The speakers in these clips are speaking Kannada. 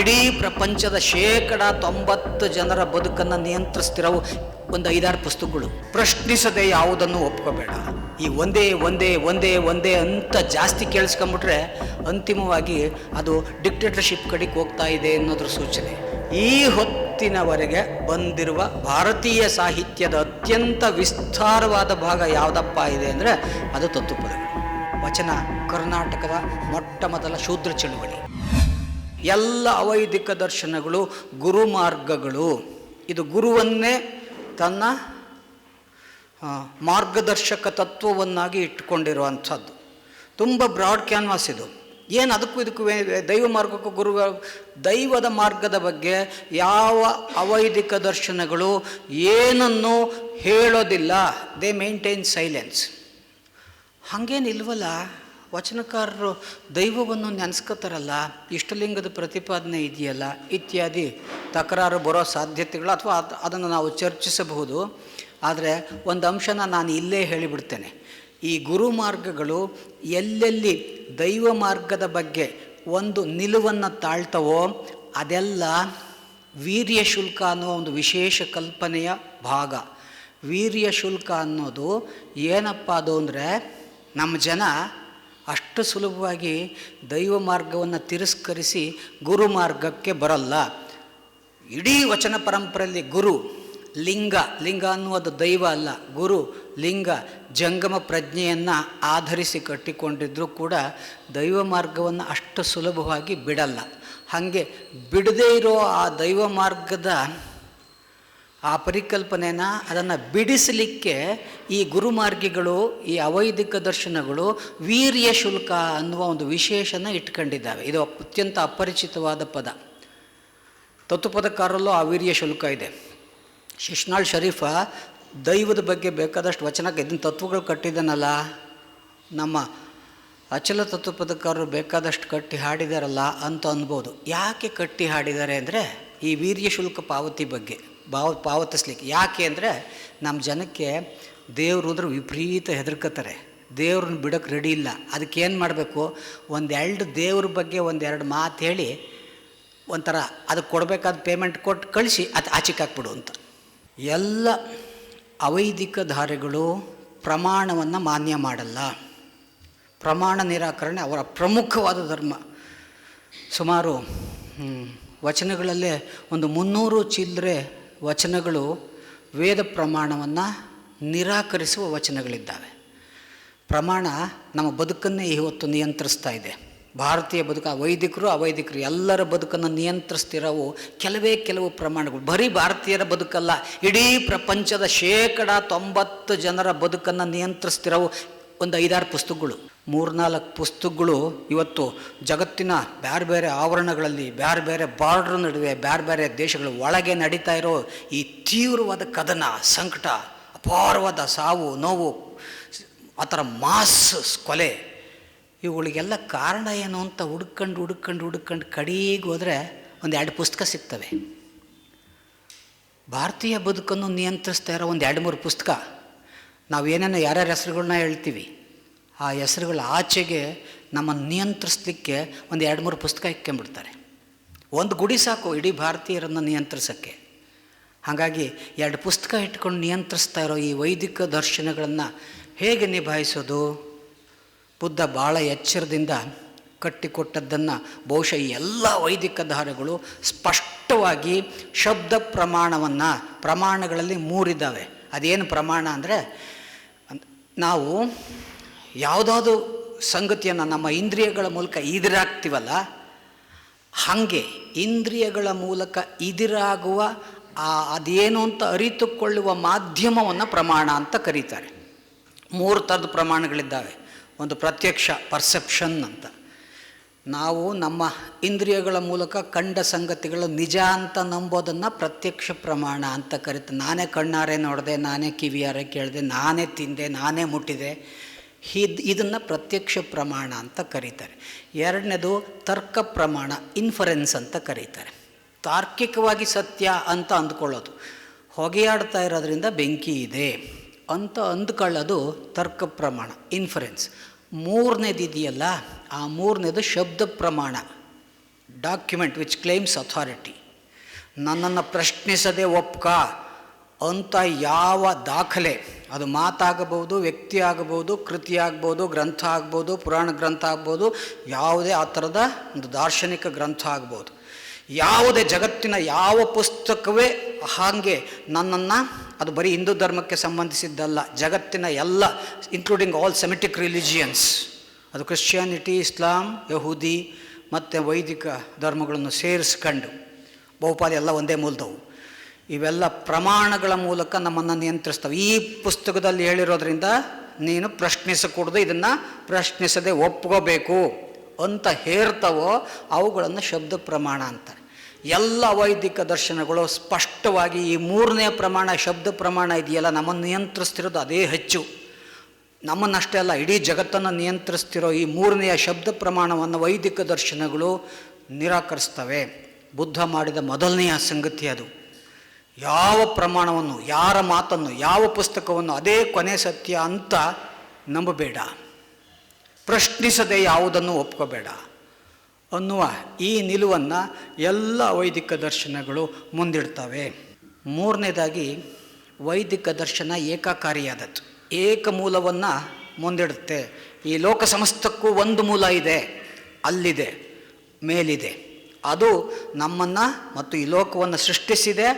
ಇಡೀ ಪ್ರಪಂಚದ ಶೇಕಡ ತೊಂಬತ್ತು ಜನರ ಬದುಕನ್ನು ನಿಯಂತ್ರಿಸ್ತಿರೋ ಒಂದು ಐದಾರು ಪುಸ್ತಕಗಳು. ಪ್ರಶ್ನಿಸದೆ ಯಾವುದನ್ನು ಒಪ್ಕೋಬೇಡ. ಈ ಒಂದೇ ಒಂದೇ ಒಂದೇ ಒಂದೇ ಅಂತ ಜಾಸ್ತಿ ಕೇಳಿಸ್ಕೊಂಬಿಟ್ರೆ ಅಂತಿಮವಾಗಿ ಅದು ಡಿಕ್ಟೇಟರ್ಶಿಪ್ ಕಡೆಗೆ ಹೋಗ್ತಾ ಇದೆ ಅನ್ನೋದ್ರ ಸೂಚನೆ. ಈ ಹೊತ್ತಿನವರೆಗೆ ಬಂದಿರುವ ಭಾರತೀಯ ಸಾಹಿತ್ಯದ ಅತ್ಯಂತ ವಿಸ್ತಾರವಾದ ಭಾಗ ಯಾವುದಪ್ಪ ಇದೆ ಅಂದರೆ ಅದು ತತ್ವಪದಗಳು. ವಚನ ಕರ್ನಾಟಕದ ಮೊಟ್ಟ ಮೊದಲ ಶೂದ್ರ ಚಳುವಳಿ. ಎಲ್ಲ ಅವೈದಿಕ ದರ್ಶನಗಳು ಗುರು ಮಾರ್ಗಗಳು ಇದು ಗುರುವನ್ನೇ ತನ್ನ ಮಾರ್ಗದರ್ಶಕ ತತ್ವವನ್ನಾಗಿ ಇಟ್ಟುಕೊಂಡಿರುವಂಥದ್ದು. ತುಂಬ ಬ್ರಾಡ್ ಕ್ಯಾನ್ವಾಸ್ ಇದು. ಏನು ಅದಕ್ಕೂ ಇದಕ್ಕೂ ದೈವ ಮಾರ್ಗಕ್ಕೂ ಗುರು, ದೈವದ ಮಾರ್ಗದ ಬಗ್ಗೆ ಯಾವ ಅವೈದಿಕ ದರ್ಶನಗಳು ಏನನ್ನು ಹೇಳೋದಿಲ್ಲ. ದೇ ಮೇಂಟೈನ್ ಸೈಲೆನ್ಸ್ ಹಾಗೇನಿಲ್ವಲ್ಲ? ವಚನಕಾರರು ದೈವವನ್ನು ನೆನೆಸ್ಕೋತಾರಲ್ಲ, ಇಷ್ಟಲಿಂಗದ ಪ್ರತಿಪಾದನೆ ಇದೆಯಲ್ಲ ಇತ್ಯಾದಿ ತಕರಾರು ಬರೋ ಸಾಧ್ಯತೆಗಳು ಅಥವಾ ಅದ್- ಅದನ್ನು ನಾವು ಚರ್ಚಿಸಬಹುದು. ಆದರೆ ಒಂದು ಅಂಶನ ನಾನು ಇಲ್ಲೇ ಹೇಳಿಬಿಡ್ತೇನೆ. ಈ ಗುರು ಮಾರ್ಗಗಳು ಎಲ್ಲೆಲ್ಲಿ ದೈವ ಮಾರ್ಗದ ಬಗ್ಗೆ ಒಂದು ನಿಲುವನ್ನು ತಾಳ್ತವೋ, ಅದೆಲ್ಲ ವೀರ್ಯ ಶುಲ್ಕ ಅನ್ನೋ ಒಂದು ವಿಶೇಷ ಕಲ್ಪನೆಯ ಭಾಗ. ವೀರ್ಯ ಶುಲ್ಕ ಅನ್ನೋದು ಏನಪ್ಪ ಅದು ಅಂದರೆ, ನಮ್ಮ ಜನ ಅಷ್ಟು ಸುಲಭವಾಗಿ ದೈವ ಮಾರ್ಗವನ್ನು ತಿರಸ್ಕರಿಸಿ ಗುರು ಮಾರ್ಗಕ್ಕೆ ಬರಲ್ಲ. ಇಡೀ ವಚನ ಪರಂಪರೆಯಲ್ಲಿ ಗುರು, ಲಿಂಗ ಲಿಂಗ ಅನ್ನುವುದು ದೈವ ಅಲ್ಲ, ಗುರು, ಲಿಂಗ, ಜಂಗಮ ಪ್ರಜ್ಞೆಯನ್ನು ಆಧರಿಸಿ ಕಟ್ಟಿಕೊಂಡಿದ್ದರೂ ಕೂಡ ದೈವ ಮಾರ್ಗವನ್ನು ಅಷ್ಟು ಸುಲಭವಾಗಿ ಬಿಡಲ್ಲ. ಹಾಗೆ ಬಿಡದೇ ಇರೋ ಆ ದೈವ ಮಾರ್ಗದ ಆ ಪರಿಕಲ್ಪನೆನ ಅದನ್ನು ಬಿಡಿಸಲಿಕ್ಕೆ ಈ ಗುರುಮಾರ್ಗಿಗಳು, ಈ ಅವೈದಿಕ ದರ್ಶನಗಳು ವೀರ್ಯ ಶುಲ್ಕ ಅನ್ನುವ ಒಂದು ವಿಶೇಷನ ಇಟ್ಕೊಂಡಿದ್ದಾವೆ. ಇದು ಅತ್ಯಂತ ಅಪರಿಚಿತವಾದ ಪದ. ತತ್ವಪದಕಾರಲ್ಲೂ ಆ ವೀರ್ಯ ಶುಲ್ಕ ಇದೆ. ಶಿಶ್ನಾಳ್ ಶರೀಫ, ದೈವದ ಬಗ್ಗೆ ಬೇಕಾದಷ್ಟು ವಚನಕ್ಕೆ ಇದನ್ನ ತತ್ವಗಳು ಕಟ್ಟಿದ್ದಾನಲ್ಲ, ನಮ್ಮ ಅಚಲ ತತ್ವಪದಕಾರರು ಬೇಕಾದಷ್ಟು ಕಟ್ಟಿ ಹಾಡಿದಾರಲ್ಲ ಅಂತ ಅನ್ಬೋದು. ಯಾಕೆ ಕಟ್ಟಿ ಹಾಡಿದ್ದಾರೆ ಅಂದರೆ ಈ ವೀರ್ಯ ಶುಲ್ಕ ಪಾವತಿ ಬಗ್ಗೆ. ಭಾವ ಪಾವತಿಸ್ಲಿಕ್ಕೆ. ಯಾಕೆ ಅಂದರೆ ನಮ್ಮ ಜನಕ್ಕೆ ದೇವರು ಅಂದ್ರೆ ವಿಪರೀತ ಹೆದರ್ಕೋತಾರೆ ದೇವ್ರನ್ನ ಬಿಡೋಕ್ಕೆ ರೆಡಿ ಇಲ್ಲ. ಅದಕ್ಕೆ ಏನು ಮಾಡಬೇಕು? ಒಂದೆರಡು ದೇವ್ರ ಬಗ್ಗೆ ಒಂದೆರಡು ಮಾತು ಹೇಳಿ ಒಂಥರ ಅದಕ್ಕೆ ಕೊಡಬೇಕಾದ ಪೇಮೆಂಟ್ ಕೊಟ್ಟು ಕಳಿಸಿ ಅದು ಆಚೆಗೆ ಹಾಕ್ಬಿಡು ಅಂತ. ಎಲ್ಲ ಅವೈದಿಕ ಧಾರೆಗಳು ಪ್ರಮಾಣವನ್ನು ಮಾನ್ಯ ಮಾಡಲ್ಲ. ಪ್ರಮಾಣ ನಿರಾಕರಣೆ ಅವರ ಪ್ರಮುಖವಾದ ಧರ್ಮ. ಸುಮಾರು ವಚನಗಳಲ್ಲೇ ಒಂದು ಮುನ್ನೂರು ಚಿಲ್ಲರೆ ವಚನಗಳು ವೇದ ಪ್ರಮಾಣವನ್ನು ನಿರಾಕರಿಸುವ ವಚನಗಳಿದ್ದಾವೆ. ಪ್ರಮಾಣ ನಮ್ಮ ಬದುಕನ್ನೇ ಇವತ್ತು ನಿಯಂತ್ರಿಸ್ತಾ ಇದೆ. ಭಾರತೀಯ ಬದುಕು ವೈದಿಕರು ಅವೈದಿಕರು ಎಲ್ಲರ ಬದುಕನ್ನು ನಿಯಂತ್ರಿಸ್ತಿರೋವು ಕೆಲವೇ ಕೆಲವು ಪ್ರಮಾಣಗಳು. ಬರೀ ಭಾರತೀಯರ ಬದುಕಲ್ಲ, ಇಡೀ ಪ್ರಪಂಚದ ಶೇಕಡ ತೊಂಬತ್ತು ಜನರ ಬದುಕನ್ನು ನಿಯಂತ್ರಿಸ್ತಿರೋವು ಒಂದು ಐದಾರು ಪುಸ್ತಕಗಳು, ಮೂರ್ನಾಲ್ಕು ಪುಸ್ತಕಗಳು ಇವತ್ತು ಜಗತ್ತಿನ ಬೇರೆ ಬೇರೆ ಆವರಣಗಳಲ್ಲಿ ಬೇರೆ ಬೇರೆ ಬಾರ್ಡ್ರ್ ನಡುವೆ ಬೇರೆ ಬೇರೆ ದೇಶಗಳ ಒಳಗೆ ನಡೀತಾ ಇರೋ ಈ ತೀವ್ರವಾದ ಕದನ, ಸಂಕಟ, ಅಪಾರವಾದ ಸಾವು, ನೋವು, ಆ ಥರ ಮಾಸ್ ಕೊಲೆ, ಇವುಗಳಿಗೆಲ್ಲ ಕಾರಣ ಏನು ಅಂತ ಹುಡ್ಕೊಂಡು ಹುಡ್ಕೊಂಡು ಹುಡ್ಕೊಂಡು ಕಡೆಗೆ ಹೋದರೆ ಒಂದು ಎರಡು ಪುಸ್ತಕ ಸಿಗ್ತವೆ. ಭಾರತೀಯ ಬದುಕನ್ನು ನಿಯಂತ್ರಿಸ್ತಾ ಇರೋ ಒಂದು ಎರಡು ಮೂರು ಪುಸ್ತಕ. ನಾವು ಏನೇನೋ ಯಾರ್ಯಾರ ಹೆಸರುಗಳನ್ನ ಹೇಳ್ತೀವಿ, ಆ ಹೆಸರುಗಳ ಆಚೆಗೆ ನಮ್ಮನ್ನು ನಿಯಂತ್ರಿಸಲಿಕ್ಕೆ ಒಂದು ಎರಡು ಮೂರು ಪುಸ್ತಕ ಇಕ್ಕೊಂಬಿಡ್ತಾರೆ. ಒಂದು ಗುಡಿ ಸಾಕು ಇಡೀ ಭಾರತೀಯರನ್ನು ನಿಯಂತ್ರಿಸೋಕ್ಕೆ. ಹಾಗಾಗಿ ಎರಡು ಪುಸ್ತಕ ಇಟ್ಕೊಂಡು ನಿಯಂತ್ರಿಸ್ತಾ ಇರೋ ಈ ವೈದಿಕ ದರ್ಶನಗಳನ್ನು ಹೇಗೆ ನಿಭಾಯಿಸೋದು? ಬುದ್ಧ ಭಾಳ ಎಚ್ಚರದಿಂದ ಕಟ್ಟಿಕೊಟ್ಟದ್ದನ್ನು ಬಹುಶಃ ಈ ಎಲ್ಲ ವೈದಿಕ ಧಾರೆಗಳು ಸ್ಪಷ್ಟವಾಗಿ ಶಬ್ದ ಪ್ರಮಾಣವನ್ನು ಪ್ರಮಾಣಗಳಲ್ಲಿ ಮೂರಿದ್ದಾವೆ. ಅದೇನು ಪ್ರಮಾಣ ಅಂದರೆ ನಾವು ಯಾವುದಾದ್ರು ಸಂಗತಿಯನ್ನು ನಮ್ಮ ಇಂದ್ರಿಯಗಳ ಮೂಲಕ ಇದಿರಾಗ್ತೀವಲ್ಲ ಹಾಗೆ ಇಂದ್ರಿಯಗಳ ಮೂಲಕ ಇದಿರಾಗುವ ಆ ಅದೇನು ಅಂತ ಅರಿತುಕೊಳ್ಳುವ ಮಾಧ್ಯಮವನ್ನು ಪ್ರಮಾಣ ಅಂತ ಕರೀತಾರೆ. ಮೂರು ಥರದ ಪ್ರಮಾಣಗಳಿದ್ದಾವೆ. ಒಂದು ಪ್ರತ್ಯಕ್ಷ, ಪರ್ಸೆಪ್ಷನ್ ಅಂತ. ನಾವು ನಮ್ಮ ಇಂದ್ರಿಯಗಳ ಮೂಲಕ ಕಂಡ ಸಂಗತಿಗಳು ನಿಜ ಅಂತ ನಂಬೋದನ್ನು ಪ್ರತ್ಯಕ್ಷ ಪ್ರಮಾಣ ಅಂತ ಕರಿತ. ನಾನೇ ಕಣ್ಣಾರೆ ನೋಡಿದೆ, ನಾನೇ ಕಿವಿಯಾರೆ ಕೇಳಿದೆ, ನಾನೇ ತಿಂದೆ, ನಾನೇ ಮುಟ್ಟಿದೆ. ಇದ್ ಇದನ್ನು ಪ್ರತ್ಯಕ್ಷ ಪ್ರಮಾಣ ಅಂತ ಕರೀತಾರೆ. ಎರಡನೇದು ತರ್ಕ ಪ್ರಮಾಣ ಇನ್ಫರೆನ್ಸ್ ಅಂತ ಕರೀತಾರೆ. ತಾರ್ಕಿಕವಾಗಿ ಸತ್ಯ ಅಂತ ಅಂದ್ಕೊಳ್ಳೋದು. ಹೊಗೆಯಾಡ್ತಾ ಇರೋದ್ರಿಂದ ಬೆಂಕಿ ಇದೆ ಅಂತ ಅಂದ್ಕೊಳ್ಳೋದು ತರ್ಕ ಪ್ರಮಾಣ ಇನ್ಫರೆನ್ಸ್ ಮೂರನೇದು ಇದೆಯಲ್ಲ, ಆ ಮೂರನೇದು ಶಬ್ದ ಪ್ರಮಾಣ ಡಾಕ್ಯುಮೆಂಟ್ ವಿಚ್ ಕ್ಲೇಮ್ಸ್ ಅಥಾರಿಟಿ ನನ್ನನ್ನು ಪ್ರಶ್ನಿಸದೆ ಒಪ್ಕ ಅಂತ ಯಾವ ದಾಖಲೆ, ಅದು ಮಾತಾಗಬಹುದು, ವ್ಯಕ್ತಿ ಆಗಬಹುದು, ಕೃತಿ ಆಗ್ಬೋದು ಗ್ರಂಥ ಆಗ್ಬೋದು ಪುರಾಣ ಗ್ರಂಥ ಆಗ್ಬೋದು ಯಾವುದೇ ಆ ಥರದ ಒಂದು ದಾರ್ಶನಿಕ ಗ್ರಂಥ ಆಗ್ಬೋದು ಯಾವುದೇ ಜಗತ್ತಿನ ಯಾವ ಪುಸ್ತಕವೇ ಹಾಗೆ ನನ್ನನ್ನು ಅದು ಬರೀ ಹಿಂದೂ ಧರ್ಮಕ್ಕೆ ಸಂಬಂಧಿಸಿದ್ದಲ್ಲ, ಜಗತ್ತಿನ ಎಲ್ಲ ಇನ್ಕ್ಲೂಡಿಂಗ್ ಆಲ್ ಸೆಮಿಟಿಕ್ ರಿಲಿಜಿಯನ್ಸ್ ಅದು ಕ್ರಿಶ್ಚಿಯಾನಿಟಿ ಇಸ್ಲಾಂ ಯಹೂದಿ ಮತ್ತು ವೈದಿಕ ಧರ್ಮಗಳನ್ನು ಸೇರಿಸ್ಕೊಂಡು ಬಹುಪಾಲು ಎಲ್ಲ ಒಂದೇ ಮೂಲದವು. ಇವೆಲ್ಲ ಪ್ರಮಾಣಗಳ ಮೂಲಕ ನಮ್ಮನ್ನು ನಿಯಂತ್ರಿಸ್ತವೆ. ಈ ಪುಸ್ತಕದಲ್ಲಿ ಹೇಳಿರೋದ್ರಿಂದ ನೀನು ಪ್ರಶ್ನಿಸಕೂಡದು, ಇದನ್ನು ಪ್ರಶ್ನಿಸದೆ ಒಪ್ಕೋಬೇಕು ಅಂತ ಹೇರ್ತವೋ ಅವುಗಳನ್ನು ಶಬ್ದ ಪ್ರಮಾಣ ಅಂತಾರೆ. ಎಲ್ಲ ವೈದಿಕ ದರ್ಶನಗಳು ಸ್ಪಷ್ಟವಾಗಿ ಈ ಮೂರನೇ ಪ್ರಮಾಣ, ಶಬ್ದ ಪ್ರಮಾಣ ಇದೆಯಲ್ಲ, ನಮ್ಮನ್ನು ನಿಯಂತ್ರಿಸ್ತಿರೋದು ಅದೇ ಹೆಚ್ಚು. ನಮ್ಮನ್ನಷ್ಟೇ ಅಲ್ಲ, ಇಡೀ ಜಗತ್ತನ್ನು ನಿಯಂತ್ರಿಸ್ತಿರೋ ಈ ಮೂರನೆಯ ಶಬ್ದ ಪ್ರಮಾಣವನ್ನು ವೈದಿಕ ದರ್ಶನಗಳು ನಿರಾಕರಿಸ್ತವೆ. ಬುದ್ಧ ಮಾಡಿದ ಮೊದಲನೆಯ ಸಂಗತಿ ಅದು. ಯಾವ ಪ್ರಮಾಣವನ್ನು, ಯಾರ ಮಾತನ್ನು, ಯಾವ ಪುಸ್ತಕವನ್ನು ಅದೇ ಕೊನೆ ಸತ್ಯ ಅಂತ ನಂಬಬೇಡ. ಪ್ರಶ್ನಿಸದೆ ಯಾವುದನ್ನು ಒಪ್ಕೋಬೇಡ. ಅನ್ನುವ ಈ ನಿಲುವನ್ನು ಎಲ್ಲ ವೈದಿಕ ದರ್ಶನಗಳು ಮುಂದಿಡ್ತವೆ. ಮೂರನೇದಾಗಿ, ವೈದಿಕ ದರ್ಶನ ಏಕಾಕಾರಿಯಾದದ್ದು. ಏಕ ಮೂಲವನ್ನು ಮುಂದಿಡುತ್ತೆ. ಈ ಲೋಕ ಸಮಸ್ತಕ್ಕೂ ಒಂದು ಮೂಲ ಇದೆ. ಅಲ್ಲಿದೆ, ಮೇಲಿದೆ. ಅದು ನಮ್ಮನ್ನು ಮತ್ತು ಈ ಲೋಕವನ್ನು ಸೃಷ್ಟಿಸಿದೆ,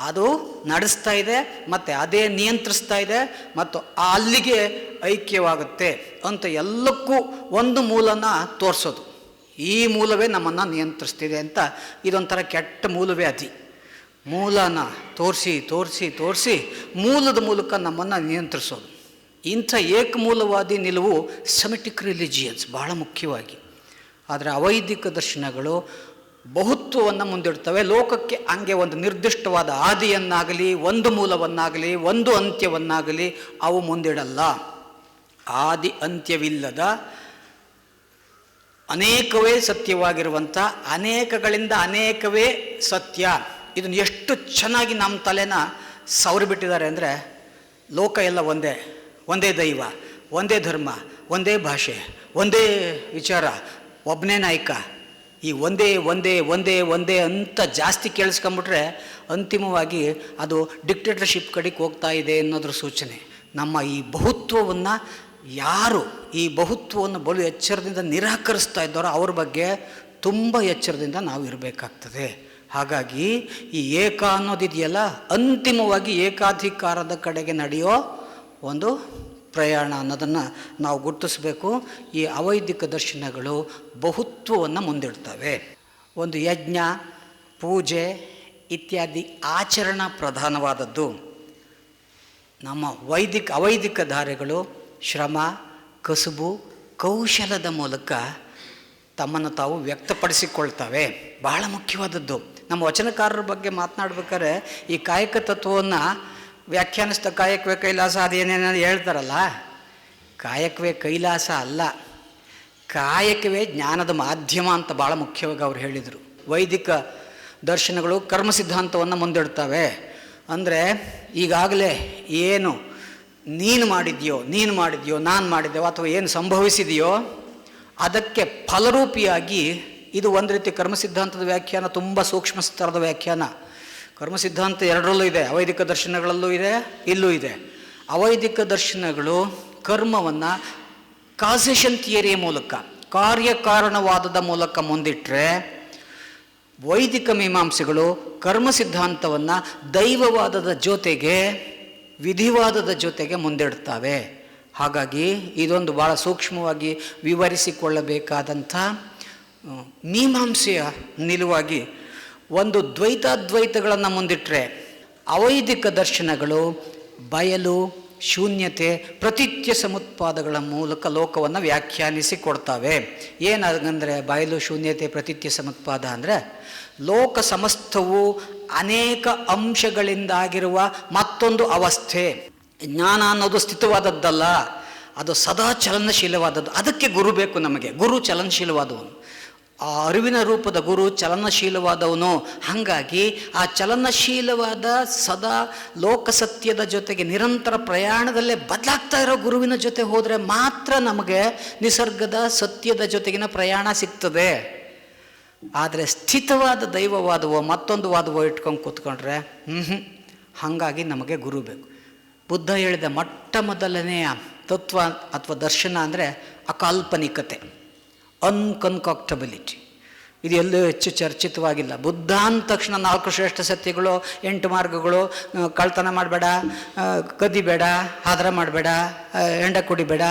ಅದು ನಡೆಸ್ತಾ ಇದೆ, ಮತ್ತು ಅದೇ ನಿಯಂತ್ರಿಸ್ತಾ ಇದೆ, ಮತ್ತು ಅಲ್ಲಿಗೆ ಐಕ್ಯವಾಗುತ್ತೆ ಅಂತ ಎಲ್ಲಕ್ಕೂ ಒಂದು ಮೂಲನ ತೋರಿಸೋದು. ಈ ಮೂಲವೇ ನಮ್ಮನ್ನು ನಿಯಂತ್ರಿಸ್ತಿದೆ ಅಂತ ಇದೊಂಥರ ಕೆಟ್ಟ ಮೂಲವೇ ಅತಿ. ಮೂಲನ ತೋರಿಸಿ ತೋರಿಸಿ ತೋರಿಸಿ ಮೂಲದ ಮೂಲಕ ನಮ್ಮನ್ನು ನಿಯಂತ್ರಿಸೋದು. ಇಂಥ ಏಕಮೂಲವಾದಿ ನಿಲುವು ಸೆಮೆಟಿಕ್ ರಿಲಿಜಿಯನ್ಸ್ ಬಹಳ ಮುಖ್ಯವಾಗಿ. ಆದರೆ ಅವೈದಿಕ ದರ್ಶನಗಳು ಬಹುತ್ವವನ್ನು ಮುಂದಿಡ್ತವೆ. ಲೋಕಕ್ಕೆ ಹಂಗೆ ಒಂದು ನಿರ್ದಿಷ್ಟವಾದ ಆದಿಯನ್ನಾಗಲಿ, ಒಂದು ಮೂಲವನ್ನಾಗಲಿ, ಒಂದು ಅಂತ್ಯವನ್ನಾಗಲಿ ಅವು ಮುಂದಿಡಲ್ಲ. ಆದಿ ಅಂತ್ಯವಿಲ್ಲದ ಅನೇಕವೇ ಸತ್ಯವಾಗಿರುವಂಥ, ಅನೇಕಗಳಿಂದ ಅನೇಕವೇ ಸತ್ಯ. ಇದನ್ನು ಎಷ್ಟು ಚೆನ್ನಾಗಿ ನಮ್ಮ ತಲೆನ ಸವರಿಬಿಟ್ಟಿದ್ದಾರೆ ಅಂದರೆ, ಲೋಕ ಎಲ್ಲ ಒಂದೇ ಒಂದೇ ದೈವ, ಒಂದೇ ಧರ್ಮ, ಒಂದೇ ಭಾಷೆ, ಒಂದೇ ವಿಚಾರ ಒಬ್ಬನೇ ನಾಯಕ. ಈ ಒಂದೇ ಒಂದೇ ಒಂದೇ ಒಂದೇ ಅಂತ ಜಾಸ್ತಿ ಕೇಳಿಸ್ಕೊಂಬಿಟ್ರೆ ಅಂತಿಮವಾಗಿ ಅದು ಡಿಕ್ಟೇಟರ್ಶಿಪ್ ಕಡೆಗೆ ಹೋಗ್ತಾ ಇದೆ ಅನ್ನೋದ್ರ ಸೂಚನೆ. ನಮ್ಮ ಈ ಬಹುತ್ವವನ್ನು ಯಾರು ಈ ಬಹುತ್ವವನ್ನು ಬಲು ಎಚ್ಚರದಿಂದ ನಿರಾಕರಿಸ್ತಾ ಇದ್ದಾರೋ ಅವ್ರ ಬಗ್ಗೆ ತುಂಬ ಎಚ್ಚರದಿಂದ ನಾವು ಇರಬೇಕಾಗ್ತದೆ. ಹಾಗಾಗಿ ಈ ಏಕ ಅನ್ನೋದಿದೆಯಲ್ಲ ಅಂತಿಮವಾಗಿ ಏಕಾಧಿಕಾರದ ಕಡೆಗೆ ನಡೆಯೋ ಒಂದು ಪ್ರಯಾಣ ಅನ್ನೋದನ್ನು ನಾವು ಗುರುತಿಸಬೇಕು. ಈ ಅವೈದಿಕ ದರ್ಶನಗಳು ಬಹುತ್ವವನ್ನು ಮುಂದಿಡ್ತವೆ. ಒಂದು ಯಜ್ಞ, ಪೂಜೆ ಇತ್ಯಾದಿ ಆಚರಣಾ ಪ್ರಧಾನವಾದದ್ದು. ನಮ್ಮ ವೈದಿಕ, ಅವೈದಿಕ ಧಾರೆಗಳು ಶ್ರಮ, ಕಸುಬು, ಕೌಶಲದ ಮೂಲಕ ತಮ್ಮನ್ನು ತಾವು ವ್ಯಕ್ತಪಡಿಸಿಕೊಳ್ತವೆ. ಬಹಳ ಮುಖ್ಯವಾದದ್ದು. ನಮ್ಮ ವಚನಕಾರರ ಬಗ್ಗೆ ಮಾತನಾಡ್ಬೇಕಾದ್ರೆ, ಈ ಕಾಯಕ ತತ್ವವನ್ನು ವ್ಯಾಖ್ಯಾನಿಸ್ತಾ ಕಾಯಕವೇ ಕೈಲಾಸ ಅದೇನೇನೋ ಹೇಳ್ತಾರಲ್ಲ? ಕಾಯಕವೇ ಕೈಲಾಸ ಅಲ್ಲ. ಕಾಯಕವೇ ಜ್ಞಾನದ ಮಾಧ್ಯಮ ಅಂತ ಭಾಳ ಮುಖ್ಯವಾಗಿ ಅವ್ರು ಹೇಳಿದರು. ವೈದಿಕ ದರ್ಶನಗಳು ಕರ್ಮ ಸಿದ್ಧಾಂತವನ್ನು ಮುಂದಿಡ್ತವೆ. ಅಂದರೆ ಈಗಾಗಲೇ ಏನು ನೀನು ಮಾಡಿದ್ಯೋ ನೀನು ಮಾಡಿದ್ಯೋ, ನಾನು ಮಾಡಿದ್ದೆವೋ ಅಥವಾ ಏನು ಸಂಭವಿಸಿದೆಯೋ, ಅದಕ್ಕೆ ಫಲರೂಪಿಯಾಗಿ ಇದು ಒಂದು ರೀತಿ ಕರ್ಮ ಸಿದ್ಧಾಂತದ ವ್ಯಾಖ್ಯಾನ, ತುಂಬ ಸೂಕ್ಷ್ಮ ಸ್ತರದ ವ್ಯಾಖ್ಯಾನ. ಕರ್ಮ ಸಿದ್ಧಾಂತ ಎರಡರಲ್ಲೂ ಇದೆ, ಅವೈದಿಕ ದರ್ಶನಗಳಲ್ಲೂ ಇದೆ, ಇಲ್ಲೂ ಇದೆ. ಅವೈದಿಕ ದರ್ಶನಗಳು ಕರ್ಮವನ್ನು ಕಾಸೇಷನ್ ಥಿಯರಿಯ ಮೂಲಕ, ಕಾರ್ಯಕಾರಣವಾದದ ಮೂಲಕ ಮುಂದಿಟ್ಟರೆ ವೈದಿಕ ಮೀಮಾಂಸೆಗಳು ಕರ್ಮ ಸಿದ್ಧಾಂತವನ್ನು ದೈವವಾದದ ಜೊತೆಗೆ ವಿಧಿವಾದದ ಜೊತೆಗೆ ಮುಂದಿಡ್ತಾವೆ. ಹಾಗಾಗಿ ಇದೊಂದು ಭಾಳ ಸೂಕ್ಷ್ಮವಾಗಿ ವಿವರಿಸಿಕೊಳ್ಳಬೇಕಾದಂಥ ಮೀಮಾಂಸೆಯ ನಿಲುವಾಗಿ ಒಂದು ದ್ವೈತಾದ್ವೈತಗಳನ್ನು ಮುಂದಿಟ್ಟರೆ ಅವೈದಿಕ ದರ್ಶನಗಳು, ಬಯಲು, ಶೂನ್ಯತೆ, ಪ್ರತಿತ್ಯ ಸಮುತ್ಪಾದಗಳ ಮೂಲಕ ಲೋಕವನ್ನು ವ್ಯಾಖ್ಯಾನಿಸಿ ಕೊಡ್ತವೆ. ಏನಾಗಂದ್ರೆ ಬಯಲು, ಶೂನ್ಯತೆ, ಪ್ರತಿತ್ಯ ಸಮುತ್ಪಾದ ಅಂದರೆ ಲೋಕ ಸಮಸ್ತವು ಅನೇಕ ಅಂಶಗಳಿಂದಾಗಿರುವ ಮತ್ತೊಂದು ಅವಸ್ಥೆ. ಜ್ಞಾನ ಅನ್ನೋದು ಸ್ಥಿತವಾದದ್ದಲ್ಲ. ಅದು ಸದಾ ಚಲನಶೀಲವಾದದ್ದು. ಅದಕ್ಕೆ ಗುರು ಬೇಕು ನಮಗೆ. ಗುರು ಚಲನಶೀಲವಾದವನು. ಆ ಅರಿವಿನ ರೂಪದ ಗುರು ಚಲನಶೀಲವಾದವನು. ಹಾಗಾಗಿ ಆ ಚಲನಶೀಲವಾದ ಸದಾ ಲೋಕಸತ್ಯದ ಜೊತೆಗೆ ನಿರಂತರ ಪ್ರಯಾಣದಲ್ಲೇ ಬದಲಾಗ್ತಾ ಇರೋ ಗುರುವಿನ ಜೊತೆ ಹೋದರೆ ಮಾತ್ರ ನಮಗೆ ನಿಸರ್ಗದ ಸತ್ಯದ ಜೊತೆಗಿನ ಪ್ರಯಾಣ ಸಿಗ್ತದೆ. ಆದರೆ ಸ್ಥಿತವಾದ ದೈವವಾದವೋ ಮತ್ತೊಂದು ವಾದವೋ ಇಟ್ಕೊಂಡು ಕೂತ್ಕೊಂಡ್ರೆ ಹ್ಞೂ ಹಾಗಾಗಿ ನಮಗೆ ಗುರು ಬೇಕು. ಬುದ್ಧ ಹೇಳಿದ ಮೊಟ್ಟ ಮೊದಲನೆಯ ತತ್ವ ಅಥವಾ ದರ್ಶನ ಅಂದರೆ ಅಕಾಲ್ಪನಿಕತೆ ಅನ್ಕನ್ಕಾಕ್ಟಬಿಲಿಟಿ ಇದು ಎಲ್ಲೂ ಹೆಚ್ಚು ಚರ್ಚಿತವಾಗಿಲ್ಲ. ಬುದ್ಧ ಅಂದ ತಕ್ಷಣ ನಾಲ್ಕು ಶ್ರೇಷ್ಠ ಸತ್ಯಗಳು, ಎಂಟು ಮಾರ್ಗಗಳು ಕಳ್ತನ ಮಾಡಬೇಡ ಕದಿಬೇಡ ಹಾದರ ಮಾಡಬೇಡ ಎಂಡ ಕುಡಿಬೇಡ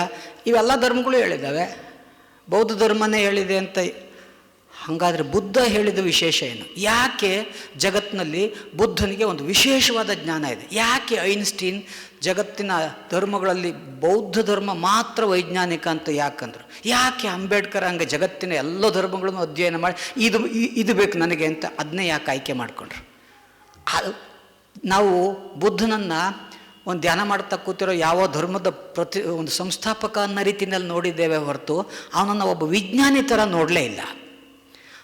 ಇವೆಲ್ಲ ಧರ್ಮಗಳು ಹೇಳಿದ್ದಾವೆ. ಬೌದ್ಧ ಧರ್ಮನೇ ಹೇಳಿದೆ ಅಂತ ಹಾಗಾದರೆ ಬುದ್ಧ ಹೇಳಿದ ವಿಶೇಷ ಏನು? ಯಾಕೆ ಜಗತ್ತಿನಲ್ಲಿ ಬುದ್ಧನಿಗೆ ಒಂದು ವಿಶೇಷವಾದ ಜ್ಞಾನ ಇದೆ? ಯಾಕೆ ಐನ್ಸ್ಟೀನ್ ಜಗತ್ತಿನ ಧರ್ಮಗಳಲ್ಲಿ ಬೌದ್ಧ ಧರ್ಮ ಮಾತ್ರ ವೈಜ್ಞಾನಿಕ ಅಂತ ಯಾಕಂದರು? ಯಾಕೆ ಅಂಬೇಡ್ಕರ್ ಹಂಗೆ ಜಗತ್ತಿನ ಎಲ್ಲ ಧರ್ಮಗಳನ್ನು ಅಧ್ಯಯನ ಮಾಡಿ ಇದು ಇದು ಬೇಕು ನನಗೆ ಅಂತ ಅದನ್ನೇ ಯಾಕೆ ಆಯ್ಕೆ ಮಾಡಿಕೊಂಡ್ರು? ಅದು ನಾವು ಬುದ್ಧನನ್ನು ಒಂದು ಧ್ಯಾನ ಮಾಡ್ತಾ ಕೂತಿರೋ ಯಾವ ಧರ್ಮದ ಪ್ರತಿ, ಒಂದು ಸಂಸ್ಥಾಪಕ ಅನ್ನೋ ರೀತಿಯಲ್ಲಿ ನೋಡಿದ್ದೇವೆ ಹೊರತು, ಅವನನ್ನು ಒಬ್ಬ ವಿಜ್ಞಾನಿ ಥರ ನೋಡಲೇ ಇಲ್ಲ.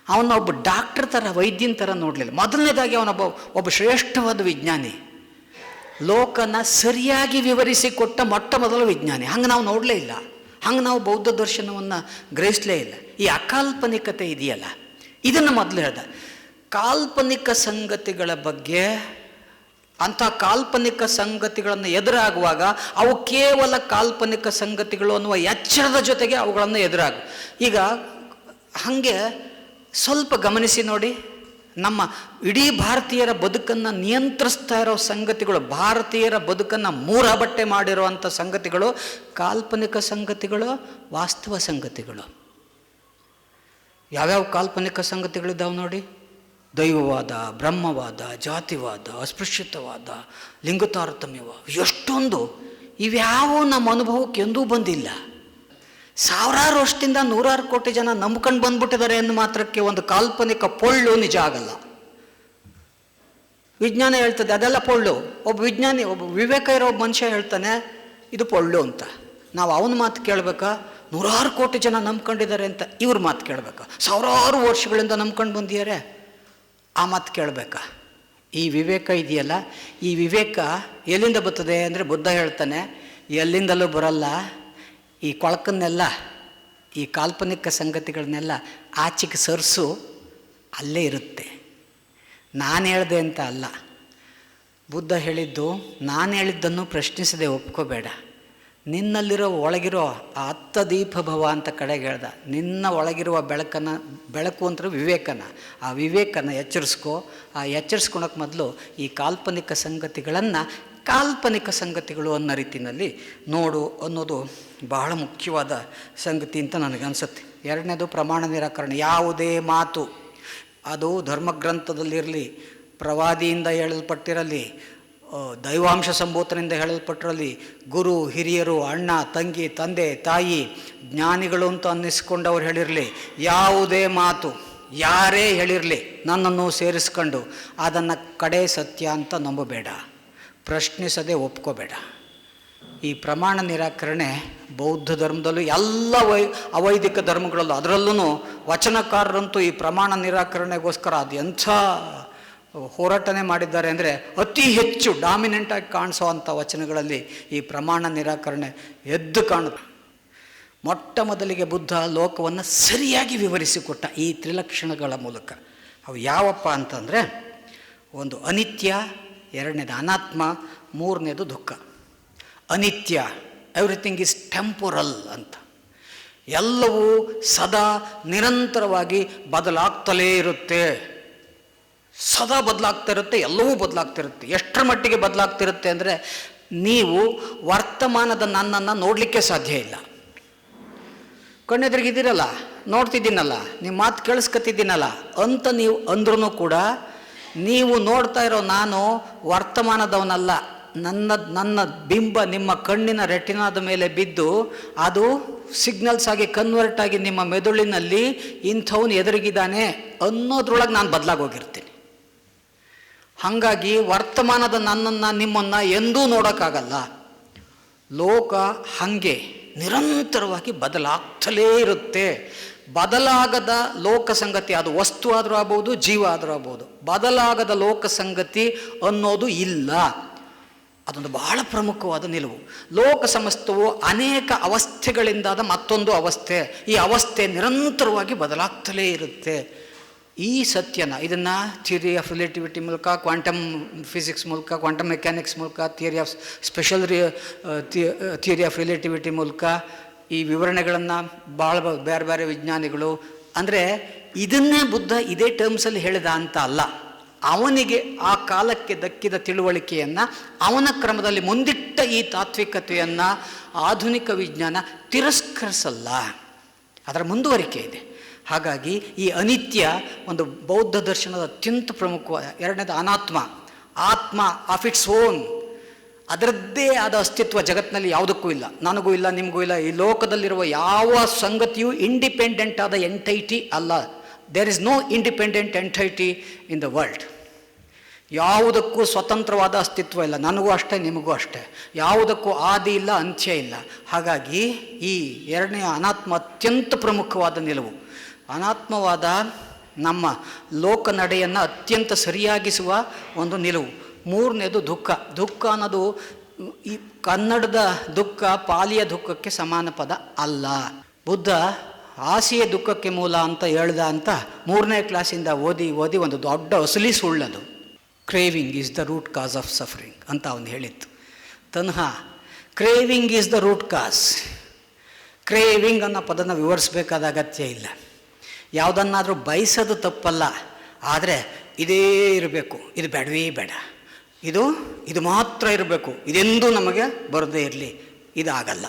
ಅವನ ಒಬ್ಬ ಡಾಕ್ಟರ್ ಥರ ವೈದ್ಯನ ಥರ ನೋಡಲಿಲ್ಲ. ಮೊದಲನೇದಾಗಿ ಅವನೊಬ್ಬ, ಒಬ್ಬ ಶ್ರೇಷ್ಠವಾದ ವಿಜ್ಞಾನಿ. ಲೋಕನ ಸರಿಯಾಗಿ ವಿವರಿಸಿಕೊಟ್ಟ ಮೊಟ್ಟ ಮೊದಲ ವಿಜ್ಞಾನಿ. ಹಂಗೆ ನಾವು ನೋಡಲೇ ಇಲ್ಲ. ಹಂಗೆ ನಾವು ಬೌದ್ಧ ದರ್ಶನವನ್ನು ಗ್ರಹಿಸಲೇ ಇಲ್ಲ. ಈ ಅಕಾಲ್ಪನಿಕತೆ ಇದೆಯಲ್ಲ, ಇದನ್ನು ಮೊದಲು ಹೇಳ್ದ. ಕಾಲ್ಪನಿಕ ಸಂಗತಿಗಳ ಬಗ್ಗೆ, ಅಂಥ ಕಾಲ್ಪನಿಕ ಸಂಗತಿಗಳನ್ನು ಎದುರಾಗುವಾಗ ಅವು ಕೇವಲ ಕಾಲ್ಪನಿಕ ಸಂಗತಿಗಳು ಅನ್ನುವ ಎಚ್ಚರದ ಜೊತೆಗೆ ಅವುಗಳನ್ನು ಎದುರಾಗ. ಈಗ, ಹಾಗೆ ಸ್ವಲ್ಪ ಗಮನಿಸಿ ನೋಡಿ. ನಮ್ಮ ಇಡೀ ಭಾರತೀಯರ ಬದುಕನ್ನು ನಿಯಂತ್ರಿಸ್ತಾ ಇರೋ ಸಂಗತಿಗಳು, ಭಾರತೀಯರ ಬದುಕನ್ನು ಮೂರ ಬಟ್ಟೆ ಮಾಡಿರುವಂಥ ಸಂಗತಿಗಳು, ಕಾಲ್ಪನಿಕ ಸಂಗತಿಗಳು, ವಾಸ್ತವ ಸಂಗತಿಗಳು. ಯಾವ್ಯಾವ ಕಾಲ್ಪನಿಕ ಸಂಗತಿಗಳಿದ್ದಾವೆ ನೋಡಿ? ದೈವವಾದ, ಬ್ರಹ್ಮವಾದ, ಜಾತಿವಾದ, ಅಸ್ಪೃಶ್ಯತವಾದ, ಲಿಂಗತಾರತಮ್ಯವ, ಎಷ್ಟೊಂದು. ಇವ್ಯಾವೂ ನಮ್ಮ ಅನುಭವಕ್ಕೆ ಎಂದೂ ಬಂದಿಲ್ಲ. ಸಾವಿರಾರು ವರ್ಷದಿಂದ ನೂರಾರು ಕೋಟಿ ಜನ ನಂಬ್ಕೊಂಡು ಬಂದ್ಬಿಟ್ಟಿದ್ದಾರೆ ಎಂದು ಮಾತ್ರಕ್ಕೆ ಒಂದು ಕಾಲ್ಪನಿಕ ಪೊಳ್ಳು ನಿಜ ಆಗಲ್ಲ. ವಿಜ್ಞಾನ ಹೇಳ್ತದೆ, ಅದೆಲ್ಲ ಪೊಳ್ಳು. ಒಬ್ಬ ವಿಜ್ಞಾನಿ, ಒಬ್ಬ ವಿವೇಕ ಇರೋ ಒಬ್ಬ ಮನುಷ್ಯ ಹೇಳ್ತಾನೆ, ಇದು ಪೊಳ್ಳು ಅಂತ. ನಾವು ಅವನ ಮಾತು ಕೇಳಬೇಕಾ? ನೂರಾರು ಕೋಟಿ ಜನ ನಂಬ್ಕೊಂಡಿದ್ದಾರೆ ಅಂತ ಇವ್ರ ಮಾತು ಕೇಳಬೇಕಾ? ಸಾವಿರಾರು ವರ್ಷಗಳಿಂದ ನಂಬ್ಕೊಂಡು ಬಂದಿದ್ದಾರೆ, ಆ ಮಾತು ಕೇಳಬೇಕಾ? ಈ ವಿವೇಕ ಇದೆಯಲ್ಲ, ಈ ವಿವೇಕ ಎಲ್ಲಿಂದ ಬರ್ತದೆ? ಅಂದರೆ ಬುದ್ಧ ಹೇಳ್ತಾನೆ, ಎಲ್ಲಿಂದಲೂ ಬರಲ್ಲ ಈ ಕೊಳಕನ್ನೆಲ್ಲ, ಈ ಕಾಲ್ಪನಿಕ ಸಂಗತಿಗಳನ್ನೆಲ್ಲ ಆಚೆಗೆ ಸರಿಸು, ಅಲ್ಲೇ ಇರುತ್ತೆ. ನಾನು ಹೇಳಿದೆ ಅಂತ ಅಲ್ಲ. ಬುದ್ಧ ಹೇಳಿದ್ದು, ನಾನು ಹೇಳಿದ್ದನ್ನು ಪ್ರಶ್ನಿಸದೆ ಒಪ್ಕೋಬೇಡ. ನಿನ್ನಲ್ಲಿರೋ ಒಳಗಿರೋ ಆ ಅತ್ತ ದೀಪ ಭವ ಅಂತ ಕಡೆಗೆ ಹೇಳ್ದ. ನಿನ್ನ ಒಳಗಿರುವ ಬೆಳಕನ್ನು ಬೆಳಕು ಅಂತ ವಿವೇಕನ. ಆ ವಿವೇಕನ ಎಚ್ಚರಿಸ್ಕೋ. ಆ ಎಚ್ಚರಿಸ್ಕೊಳಕ್ಕೆ ಮೊದಲು ಈ ಕಾಲ್ಪನಿಕ ಸಂಗತಿಗಳನ್ನು ಕಾಲ್ಪನಿಕ ಸಂಗತಿಗಳು ಅನ್ನೋ ರೀತಿಯಲ್ಲಿ ನೋಡು ಅನ್ನೋದು ಬಹಳ ಮುಖ್ಯವಾದ ಸಂಗತಿ ಅಂತ ನನಗನ್ಸುತ್ತೆ ಎರಡನೇದು ಪ್ರಮಾಣ ನಿರಾಕರಣೆ. ಯಾವುದೇ ಮಾತು, ಅದು ಧರ್ಮಗ್ರಂಥದಲ್ಲಿರಲಿ, ಪ್ರವಾದಿಯಿಂದ ಹೇಳಲ್ಪಟ್ಟಿರಲಿ ದೈವಾಂಶ ಸಂಬೋಧನೆಯಿಂದ ಹೇಳಲ್ಪಟ್ಟಿರಲಿ, ಗುರು, ಹಿರಿಯರು, ಅಣ್ಣ, ತಂಗಿ, ತಂದೆ, ತಾಯಿ, ಜ್ಞಾನಿಗಳು ಅಂತ ಅನ್ನಿಸ್ಕೊಂಡವ್ರು ಹೇಳಿರಲಿ, ಯಾವುದೇ ಮಾತು ಯಾರೇ ಹೇಳಿರಲಿ ನನ್ನನ್ನು ಸೇರಿಸ್ಕೊಂಡು ಅದನ್ನು ಕಡೆ ಸತ್ಯ ಅಂತ ನಂಬಬೇಡ. ಪ್ರಶ್ನಿಸದೆ ಒಪ್ಕೋಬೇಡ. ಈ ಪ್ರಮಾಣ ನಿರಾಕರಣೆ ಬೌದ್ಧ ಧರ್ಮದಲ್ಲೂ ಎಲ್ಲ ವೈ, ಅವೈದಿಕ ಧರ್ಮಗಳಲ್ಲೂ ಅದರಲ್ಲೂ ವಚನಕಾರರಂತೂ ಈ ಪ್ರಮಾಣ ನಿರಾಕರಣೆಗೋಸ್ಕರ ಅದು ಎಂಥ ಹೋರಾಟನೆ ಮಾಡಿದ್ದಾರೆ ಅಂದರೆ ಅತಿ ಹೆಚ್ಚು ಡಾಮಿನೆಂಟಾಗಿ ಕಾಣಿಸೋ ಅಂಥ ವಚನಗಳಲ್ಲಿ ಈ ಪ್ರಮಾಣ ನಿರಾಕರಣೆ ಎದ್ದು ಕಾಣುತ್ತೆ. ಮೊಟ್ಟ ಮೊದಲಿಗೆ ಬುದ್ಧ ಲೋಕವನ್ನು ಸರಿಯಾಗಿ ವಿವರಿಸಿಕೊಟ್ಟ ಈ ತ್ರಿಲಕ್ಷಣಗಳ ಮೂಲಕ. ಅವು ಯಾವಪ್ಪ ಅಂತಂದರೆ ಒಂದು ಅನಿತ್ಯ ಎರಡನೇದು ಅನಾತ್ಮ, ಮೂರನೇದು ದುಃಖ. ಅನಿತ್ಯ ಎವ್ರಿಥಿಂಗ್ ಈಸ್ ಟೆಂಪೊರಲ್ ಅಂತ. ಎಲ್ಲವೂ ಸದಾ ನಿರಂತರವಾಗಿ ಬದಲಾಗ್ತಲೇ ಇರುತ್ತೆ. ಸದಾ ಬದಲಾಗ್ತಾ ಇರುತ್ತೆ, ಎಲ್ಲವೂ ಬದಲಾಗ್ತಿರುತ್ತೆ ಎಷ್ಟರ ಮಟ್ಟಿಗೆ ಬದಲಾಗ್ತಿರುತ್ತೆ ಅಂದರೆ ನೀವು ವರ್ತಮಾನದ ನನ್ನನ್ನು ನೋಡಲಿಕ್ಕೆ ಸಾಧ್ಯ ಇಲ್ಲ. ಕಣ್ಣೆದ್ರಿಗಿದ್ದೀರಲ್ಲ, ನೋಡ್ತಿದ್ದೀನಲ್ಲ, ನಿಮ್ಮ ಮಾತು ಕೇಳಿಸ್ಕೊತಿದ್ದೀನಲ್ಲ ಅಂತ ನೀವು ಅಂದ್ರೂ ಕೂಡ ನೀವು ನೋಡ್ತಾ ಇರೋ ನಾನು ವರ್ತಮಾನದವನಲ್ಲ. ನನ್ನ ನನ್ನ ಬಿಂಬ ನಿಮ್ಮ ಕಣ್ಣಿನ ರೆಟಿನಾದ ಮೇಲೆ ಬಿದ್ದು ಅದು ಸಿಗ್ನಲ್ಸ್ ಆಗಿ ಕನ್ವರ್ಟ್ ಆಗಿ ನಿಮ್ಮ ಮೆದುಳಿನಲ್ಲಿ ಇಂಥವನು ಎದುರಿಗಿದ್ದಾನೆ ಅನ್ನೋದ್ರೊಳಗೆ ನಾನು ಬದಲಾಗೋಗಿರ್ತೀನಿ. ಹಾಗಾಗಿ ವರ್ತಮಾನದ ನನ್ನನ್ನು ನಿಮ್ಮನ್ನು ಎಂದೂ ನೋಡೋಕ್ಕಾಗಲ್ಲ. ಲೋಕ ಹಾಗೆ ನಿರಂತರವಾಗಿ ಬದಲಾಗ್ತಲೇ ಇರುತ್ತೆ. ಬದಲಾಗದ ಲೋಕ ಸಂಗತಿ ಅದು ವಸ್ತು ಆದರೂ ಆಗ್ಬೋದು, ಜೀವ ಆದರೂ ಆಗ್ಬೋದು. ಬದಲಾಗದ ಲೋಕ ಸಂಗತಿ ಅನ್ನೋದು ಇಲ್ಲ. ಅದೊಂದು ಬಹಳ ಪ್ರಮುಖವಾದ ನಿಲುವು. ಲೋಕ ಸಮಸ್ತವು ಅನೇಕ ಅವಸ್ಥೆಗಳಿಂದಾದ ಮತ್ತೊಂದು ಅವಸ್ಥೆ. ಈ ಅವಸ್ಥೆ ನಿರಂತರವಾಗಿ ಬದಲಾಗ್ತಲೇ ಇರುತ್ತೆ. ಈ ಸತ್ಯನ, ಇದನ್ನು ಥಿಯರಿ ಆಫ್ ರಿಲೇಟಿವಿಟಿ ಮೂಲಕ ಕ್ವಾಂಟಮ್ ಫಿಸಿಕ್ಸ್ ಮೂಲಕ ಕ್ವಾಂಟಮ್ ಮೆಕ್ಯಾನಿಕ್ಸ್ ಮೂಲಕ theory of special theory of relativity ಮೂಲಕ ಈ ವಿವರಣೆಗಳನ್ನು ಭಾಳ ಬೇರೆ ಬೇರೆ ವಿಜ್ಞಾನಿಗಳು, ಅಂದರೆ ಇದನ್ನೇ ಬುದ್ಧ ಇದೇ ಟರ್ಮ್ಸಲ್ಲಿ ಹೇಳಿದ ಅಂತ ಅಲ್ಲ. ಅವನಿಗೆ ಆ ಕಾಲಕ್ಕೆ ದಕ್ಕಿದ ತಿಳುವಳಿಕೆಯನ್ನು, ಅವನ ಕ್ರಮದಲ್ಲಿ ಮುಂದಿಟ್ಟ ಈ ತಾತ್ವಿಕತೆಯನ್ನು, ಆಧುನಿಕ ವಿಜ್ಞಾನ ತಿರಸ್ಕರಿಸಲ್ಲ. ಅದರ ಮುಂದುವರಿಕೆ ಇದೆ. ಹಾಗಾಗಿ ಈ ಅನಿತ್ಯ ಒಂದು ಬೌದ್ಧ ದರ್ಶನದ ಅತ್ಯಂತ ಪ್ರಮುಖವಾದ ಎರಡನೇದು ಅನಾತ್ಮ. ಆತ್ಮ ಆಫ್ ಇಟ್ಸ್ ಓನ್ ಅದರದ್ದೇ ಆದ ಅಸ್ತಿತ್ವ ಜಗತ್ತಿನಲ್ಲಿ ಯಾವುದಕ್ಕೂ ಇಲ್ಲ. ನನಗೂ ಇಲ್ಲ, ನಿಮಗೂ ಇಲ್ಲ. ಈ ಲೋಕದಲ್ಲಿರುವ ಯಾವ ಸಂಗತಿಯೂ ಇಂಡಿಪೆಂಡೆಂಟ್ ಆದ ಎಂಟೈಟಿ ಅಲ್ಲ. There is no independent entity in the world ಯಾವುದಕ್ಕೂ ಸ್ವತಂತ್ರವಾದ ಅಸ್ತಿತ್ವ ಇಲ್ಲ. ನನಗೂ ಅಷ್ಟೇ, ನಿಮಗೂ ಅಷ್ಟೇ. ಯಾವುದಕ್ಕೂ ಆದಿ ಇಲ್ಲ, ಅಂತ್ಯ ಇಲ್ಲ. ಹಾಗಾಗಿ ಈ ಎರಡನೇ ಅನಾತ್ಮ ಅತ್ಯಂತ ಪ್ರಮುಖವಾದ ನಿಲುವು. ಅನಾತ್ಮವಾದ ನಮ್ಮ ಲೋಕ ನಡೆಯನ್ನು ಅತ್ಯಂತ ಸರಿಯಾಗಿಸುವ ಒಂದು ನಿಲುವು. ಮೂರನೇದು ದುಃಖ. ದುಃಖ ಅನ್ನೋದು ಈ ಕನ್ನಡದ ದುಃಖ ಪಾಲಿಯ ದುಃಖಕ್ಕೆ ಸಮಾನ ಪದ ಅಲ್ಲ. ಬುದ್ಧ ಆಸೆಯ ದುಃಖಕ್ಕೆ ಮೂಲ ಅಂತ ಹೇಳ್ದ ಅಂತ ಮೂರನೇ ಕ್ಲಾಸಿಂದ ಓದಿ ಓದಿ ಒಂದು ದೊಡ್ಡ ಅಸಲಿ ಸುಳ್ಳದು. Craving is the root cause of suffering ಅಂತ ಅವನು ಹೇಳಿತ್ತು ತನ್ಹ craving is the root cause craving ಅನ್ನೋ ಪದನ ವಿವರಿಸಬೇಕಾದ ಅಗತ್ಯ ಇಲ್ಲ. ಯಾವುದನ್ನಾದರೂ ಬಯಸೋದು ತಪ್ಪಲ್ಲ, ಆದರೆ ಇದೇ ಇರಬೇಕು. ಇದು ಬೇಡವೇ ಬೇಡ. ಇದು ಇದು ಮಾತ್ರ ಇರಬೇಕು. ಇದೆಂದೂ ನಮಗೆ ಬರದೇ ಇರಲಿ. ಇದಾಗಲ್ಲ.